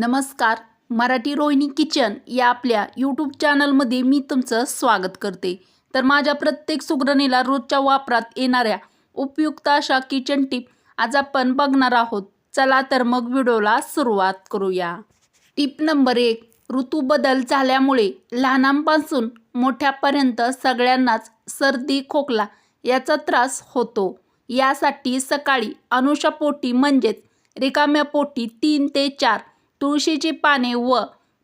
नमस्कार मराठी रोहिणी किचन या आपल्या यूट्यूब चॅनलमध्ये मी तुमचं स्वागत करते. तर माझ्या प्रत्येक सुगरणीला रोजच्या वापरात येणाऱ्या उपयुक्त अशा किचन टिप आज आपण बघणार आहोत. चला तर मग व्हिडिओला सुरुवात करूया. टिप नंबर एक ऋतू बदल झाल्यामुळे लहानांपासून मोठ्यापर्यंत सगळ्यांनाच सर्दी खोकला याचा त्रास होतो. यासाठी सकाळी अनुषापोटी म्हणजेच रिकाम्या पोटी तीन ते चार तुळशीची पाने व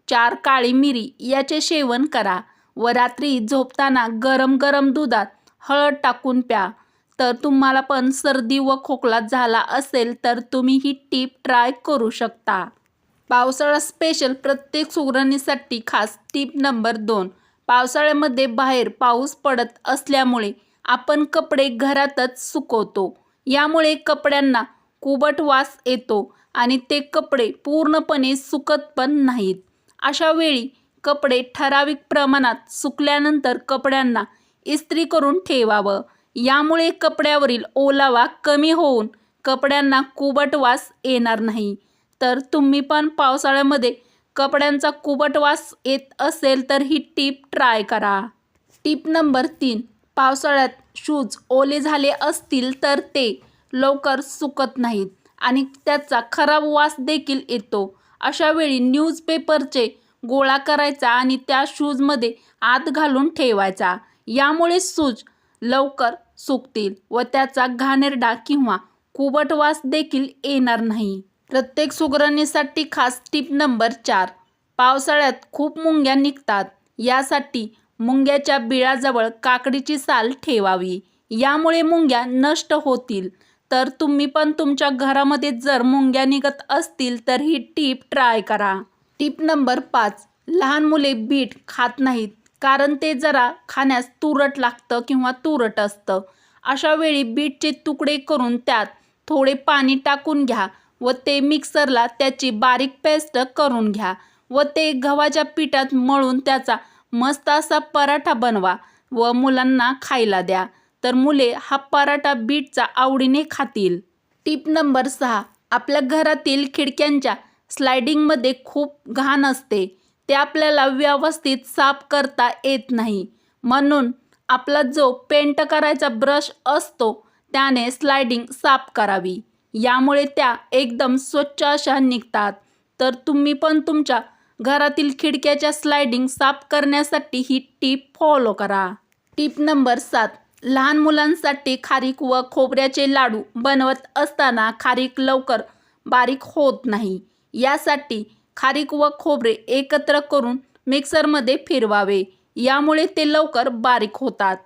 चार काळी मिरी याचे सेवन करा व रात्री झोपताना गरम गरम दुधात हळद टाकून प्या. तर तुम्हाला पण सर्दी व खोकला झाला असेल तर तुम्ही ही टीप ट्राय करू शकता. पावसाळा स्पेशल प्रत्येक सुगरणीसाठी खास टीप नंबर दोन. पावसाळ्यामध्ये बाहेर पाऊस पडत असल्यामुळे आपण कपडे घरातच सुकवतो. यामुळे कपड्यांना कुबट वास येतो आणि ते कपडे पूर्णपणे सुकत पण नाहीत. अशा वेळी कपडे ठराविक प्रमाणात सुकल्यानंतर कपड्यांना इस्त्री करून ठेवावं. यामुळे कपड्यावरील ओलावा कमी होऊन कपड्यांना कुबट वास येणार नाही. तर तुम्ही पण पावसाळ्यामध्ये कपड्यांचा कुबट वास येत असेल तर ही टीप ट्राय करा. टीप नंबर तीन. पावसाळ्यात शूज ओले झाले असतील तर ते लवकर सुकत नाहीत. आणि त्याचा खराब वास देखील येतो. अशा वेळी न्यूजपेपरचे गोळा करायचा आणि त्या शूजमध्ये आत घालून ठेवायचा. यामुळे शूज लवकर सुकतील व त्याचा घाणेरडा किंवा कुबट वास देखील येणार नाही. प्रत्येक सुगरणीसाठी खास टीप नंबर चार. पावसाळ्यात खूप मुंग्या निघतात. यासाठी मुंग्याच्या बिळाजवळ काकडीची साल ठेवावी. यामुळे मुंग्या नष्ट होतील. तर तुम्ही पण तुमच्या घरामध्ये जर मुंग्या निघत असतील तर ही टीप ट्राय करा. टीप नंबर पाच लहान मुले बीट खात नाहीत कारण ते जरा खाण्यास तुरट लागतं किंवा तुरट असतं. अशा वेळी बीटचे तुकडे करून त्यात थोडे पाणी टाकून घ्या व ते मिक्सरला त्याची बारीक पेस्ट करून घ्या व ते गव्हाच्या पिठात मळून त्याचा मस्त असा पराठा बनवा व मुलांना खायला द्या. तर मुले हा पराठा बीटचा आवडीने खातील. टीप नंबर सहा. आपल्या घरातील खिडक्यांच्या स्लायडिंगमध्ये खूप घाण असते. ते आपल्याला व्यवस्थित साफ करता येत नाही. म्हणून आपला जो पेंट करायचा ब्रश असतो त्याने स्लायडिंग साफ करावी. यामुळे त्या एकदम स्वच्छ अशा निघतात. तर तुम्ही पण तुमच्या घरातील खिडक्याच्या स्लायडिंग साफ करण्यासाठी ही टीप फॉलो करा. टीप नंबर सात. लहान मुलांसाठी खारीक व खोबऱ्याचे लाडू बनवत असताना खारीक लवकर बारीक होत नाही. यासाठी खारीक व खोबरे एकत्र करून मिक्सरमध्ये फिरवावे. यामुळे ते लवकर बारीक होतात.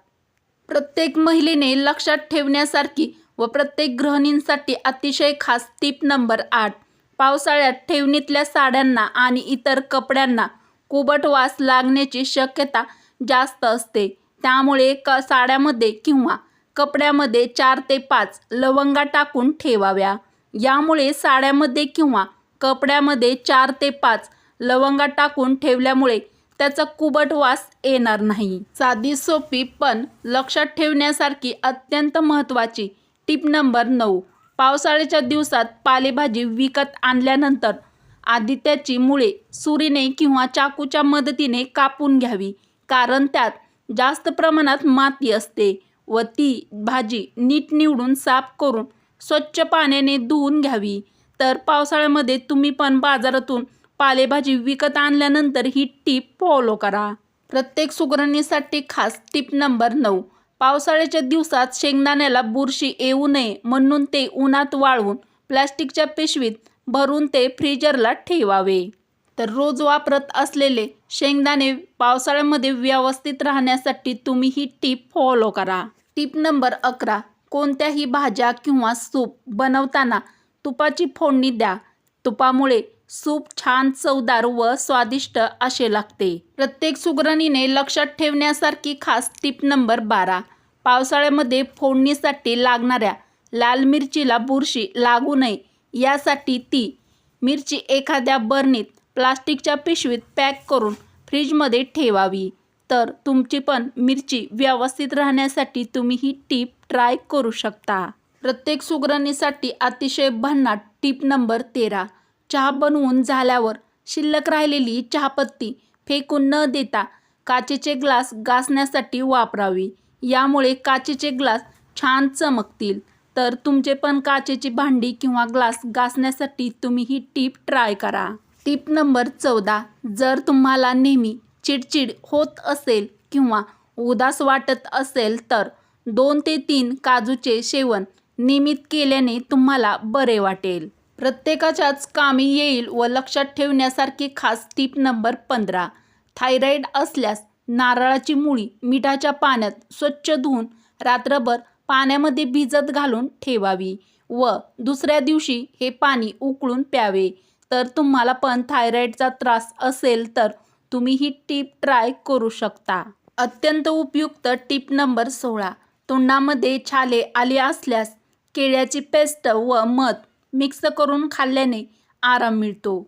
प्रत्येक महिलेने लक्षात ठेवण्यासारखी व प्रत्येक गृहिणींसाठी अतिशय खास टीप नंबर आठ. पावसाळ्यात ठेवणीतल्या साड्यांना आणि इतर कपड्यांना कुबट वास लागण्याची शक्यता जास्त असते. त्यामुळे क साड्यामध्ये किंवा कपड्यामध्ये चार ते पाच लवंगा टाकून ठेवाव्या. यामुळे साड्यामध्ये किंवा कपड्यामध्ये चार ते पाच लवंगा टाकून ठेवल्यामुळे त्याचा कुबट वास येणार नाही. साधी सोपी पण लक्षात ठेवण्यासारखी अत्यंत महत्त्वाची टीप नंबर नऊ. पावसाळ्याच्या दिवसात पालेभाजी विकत आणल्यानंतर आधी त्याची मुळे सुरीने किंवा चाकूच्या मदतीने कापून घ्यावी. कारण त्यात जास्त प्रमाणात माती असते व ती भाजी नीट निवडून साफ करून स्वच्छ पाण्याने धुवून घ्यावी. तर पावसाळ्यामध्ये तुम्ही पण बाजारातून पालेभाजी विकत आणल्यानंतर ही टीप फॉलो करा. प्रत्येक सुगरणीसाठी खास टीप नंबर नऊ. पावसाळ्याच्या दिवसात शेंगदाण्याला बुरशी येऊ नये म्हणून ते उन्हात वाळवून प्लॅस्टिकच्या पिशवीत भरून ते फ्रीजरला ठेवावे. तर रोज वापरत असलेले शेंगदाणे पावसाळ्यामध्ये व्यवस्थित राहण्यासाठी तुम्ही ही टीप फॉलो करा. टीप नंबर अकरा कोणत्याही भाज्या किंवा सूप बनवताना तुपाची फोडणी द्या. तुपामुळे सूप छान चवदार व स्वादिष्ट असे लागते. प्रत्येक सुगरणीने लक्षात ठेवण्यासारखी खास टीप नंबर बारा पावसाळ्यामध्ये फोडणीसाठी लागणाऱ्या लाल मिरचीला बुरशी लागू नये. यासाठी ती मिरची एखाद्या बर्नीत प्लास्टिकच्या पिशवीत पॅक करून फ्रीजमध्ये ठेवावी. तर तुमची पण मिरची व्यवस्थित राहण्यासाठी तुम्ही ही टीप ट्राय करू शकता. प्रत्येक सुगरणीसाठी अतिशय भन्नाट टीप नंबर तेरा. चहा बनवून झाल्यावर शिल्लक राहिलेली चहापत्ती फेकून न देता काचेचे ग्लास घासण्यासाठी वापरावी. यामुळे काचेचे ग्लास छान चमकतील. तर तुमचे पण काचेची भांडी किंवा ग्लास घासण्यासाठी तुम्ही ही टीप ट्राय करा. टीप नंबर चौदा जर तुम्हाला नेहमी चिडचिड होत असेल किंवा उदास वाटत असेल तर दोन ते तीन काजूचे सेवन नियमित केल्याने तुम्हाला बरे वाटेल. प्रत्येकाच्याच कामी येईल व लक्षात ठेवण्यासारखी खास टीप नंबर पंधरा थायरॉईड असल्यास नारळाची मुळी मिठाच्या पाण्यात स्वच्छ धुवून रात्रभर पाण्यामध्ये भिजत घालून ठेवावी व दुसऱ्या दिवशी हे पाणी उकळून प्यावे. तर तुम्हाला पण थायरॉईडचा त्रास असेल तर तुम्ही ही टीप ट्राय करू शकता. अत्यंत उपयुक्त टीप नंबर सोळा. तोंडामध्ये छाले आले असल्यास केळ्याची पेस्ट व मध मिक्स करून खाल्ल्याने आराम मिळतो.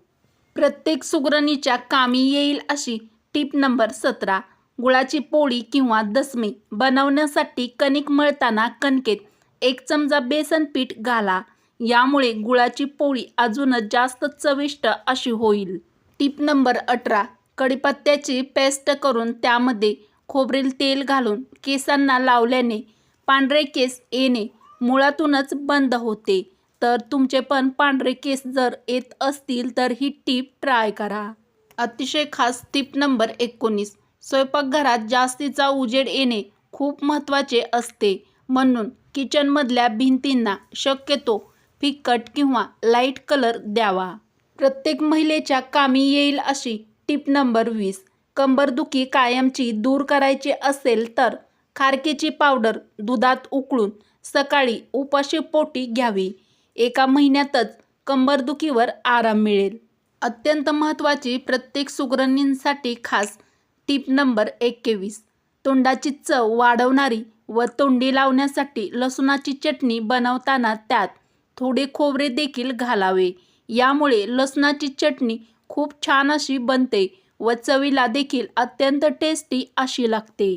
प्रत्येक सुगरणीच्या कामी येईल अशी टीप नंबर सतरा. गुळाची पोळी किंवा दसमी बनवण्यासाठी कणिक मळताना कणकेत एक चमचा बेसन पीठ घाला. यामुळे गुळाची पोळी अजूनच जास्त चविष्ट अशी होईल. टीप नंबर अठरा. कढीपत्त्याची पेस्ट करून त्यामध्ये खोबरेल तेल घालून केसांना लावल्याने पांढरे केस येणे मुळातूनच बंद होते. तर तुमचे पण पांढरे केस जर येत असतील तर ही टीप ट्राय करा. अतिशय खास टीप नंबर एकोणीस. स्वयंपाकघरात जास्तीचा उजेड येणे खूप महत्त्वाचे असते. म्हणून किचनमधल्या भिंतींना शक्यतो फिकट किंवा लाइट कलर द्यावा. प्रत्येक महिलेच्या कामी येईल अशी टीप नंबर वीस. कंबरदुखी कायमची दूर करायची असेल तर खारकेची पावडर दुधात उकळून सकाळी उपाशी पोटी घ्यावी. एका महिन्यातच कंबरदुखीवर आराम मिळेल. अत्यंत महत्त्वाची प्रत्येक सुगरणींसाठी खास टीप नंबर एकेवीस. तोंडाची चव वाढवणारी व तोंडी लावण्यासाठी लसुणाची चटणी बनवताना त्यात थोडे खोबरे देखील घालावे. यामुळे लसणाची चटणी खूप छान अशी बनते व चवीला देखील अत्यंत टेस्टी अशी लागते.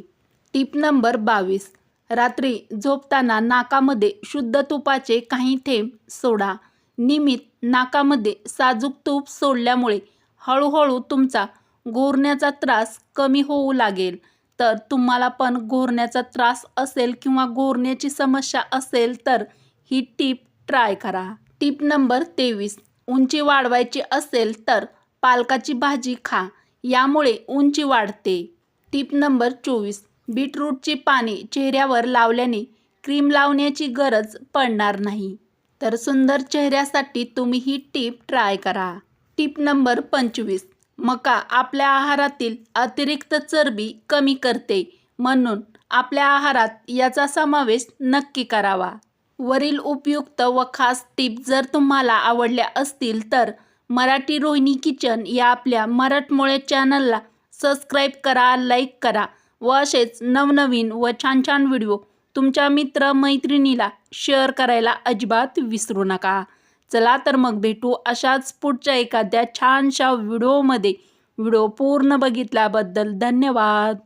टीप नंबर बावीस. रात्री झोपताना नाकामध्ये शुद्ध तुपाचे काही थेंब सोडा. निमित नाकामध्ये साजूक तूप सोडल्यामुळे हळूहळू तुमचा गोरण्याचा त्रास कमी होऊ लागेल. तर तुम्हाला पण गोरण्याचा त्रास असेल किंवा गोरण्याची समस्या असेल तर ही टीप ट्राय करा. टीप नंबर तेवीस. उंची वाढवायची असेल तर पालकाची भाजी खा. यामुळे उंची वाढते. टीप नंबर चोवीस. बीटरूटची पाने चेहऱ्यावर लावल्याने क्रीम लावण्याची गरज पडणार नाही. तर सुंदर चेहऱ्यासाठी तुम्ही ही टीप ट्राय करा. टीप नंबर पंचवीस. मका आपल्या आहारातील अतिरिक्त चरबी कमी करते. म्हणून आपल्या आहारात याचा समावेश नक्की करावा. वरील उपयुक्त व खास टीप जर तुम्हाला आवडल्या असतील तर मराठी रोहिणी किचन या आपल्या मराठमोळे चॅनलला सबस्क्राईब करा लाईक करा व असेच नवनवीन व छान छान व्हिडिओ तुमच्या मित्र मैत्रिणीला शेअर करायला अजिबात विसरू नका. चला तर मग भेटू अशाच पुढच्या एखाद्या छानशा व्हिडिओमध्ये. व्हिडिओ पूर्ण बघितल्याबद्दल धन्यवाद.